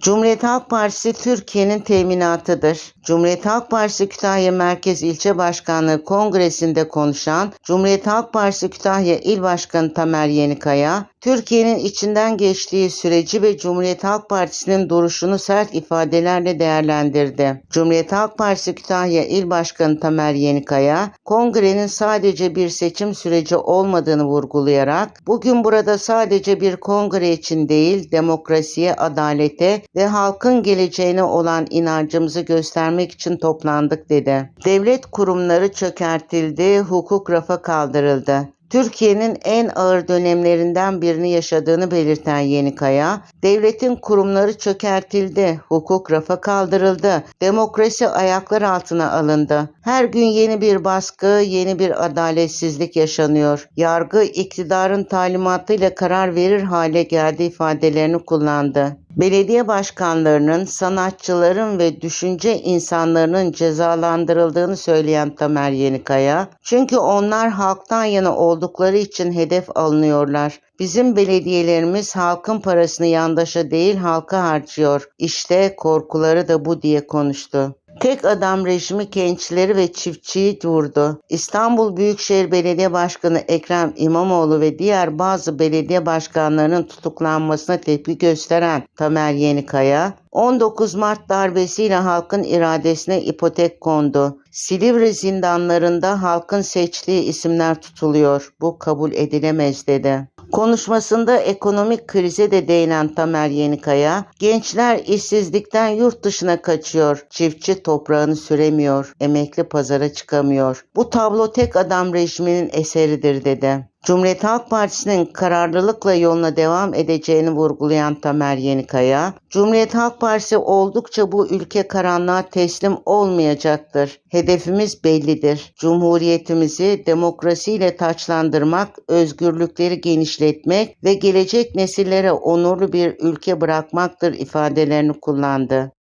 Cumhuriyet Halk Partisi Türkiye'nin teminatıdır. Cumhuriyet Halk Partisi Kütahya Merkez İlçe Başkanlığı Kongresi'nde konuşan Cumhuriyet Halk Partisi Kütahya İl Başkanı Tamer Yenikaya, Türkiye'nin içinden geçtiği süreci ve Cumhuriyet Halk Partisi'nin duruşunu sert ifadelerle değerlendirdi. Cumhuriyet Halk Partisi Kütahya İl Başkanı Tamer Yenikaya, kongrenin sadece bir seçim süreci olmadığını vurgulayarak, bugün burada sadece bir kongre için değil, demokrasiye, adalete ve halkın geleceğine olan inancımızı göstermek için toplandık dedi. Devlet kurumları çökertildi, hukuk rafa kaldırıldı. Türkiye'nin en ağır dönemlerinden birini yaşadığını belirten Yenikaya, devletin kurumları çökertildi, hukuk rafa kaldırıldı, demokrasi ayaklar altına alındı. Her gün yeni bir baskı, yeni bir adaletsizlik yaşanıyor. Yargı iktidarın talimatıyla karar verir hale geldi ifadelerini kullandı. Belediye başkanlarının, sanatçıların ve düşünce insanlarının cezalandırıldığını söyleyen Tamer Yenikaya, çünkü onlar halktan yana oldukları için hedef alınıyorlar. Bizim belediyelerimiz halkın parasını yandaşa değil halka harcıyor. İşte korkuları da bu diye konuştu. Tek adam rejimi gençleri ve çiftçiyi vurdu. İstanbul Büyükşehir Belediye Başkanı Ekrem İmamoğlu ve diğer bazı belediye başkanlarının tutuklanmasına tepki gösteren Tamer Yenikaya, 19 Mart darbesiyle halkın iradesine ipotek kondu. Silivri zindanlarında halkın seçtiği isimler tutuluyor. Bu kabul edilemez dedi. Konuşmasında ekonomik krize de değinen Tamer Yenikaya, gençler işsizlikten yurt dışına kaçıyor, çiftçi toprağını süremiyor, emekli pazara çıkamıyor. Bu tablo tek adam rejiminin eseridir dedi. Cumhuriyet Halk Partisi'nin kararlılıkla yoluna devam edeceğini vurgulayan Tamer Yenikaya, Cumhuriyet Halk Partisi oldukça bu ülke karanlığa teslim olmayacaktır. Hedefimiz bellidir. Cumhuriyetimizi demokrasiyle taçlandırmak, özgürlükleri genişletmek ve gelecek nesillere onurlu bir ülke bırakmaktır ifadelerini kullandı.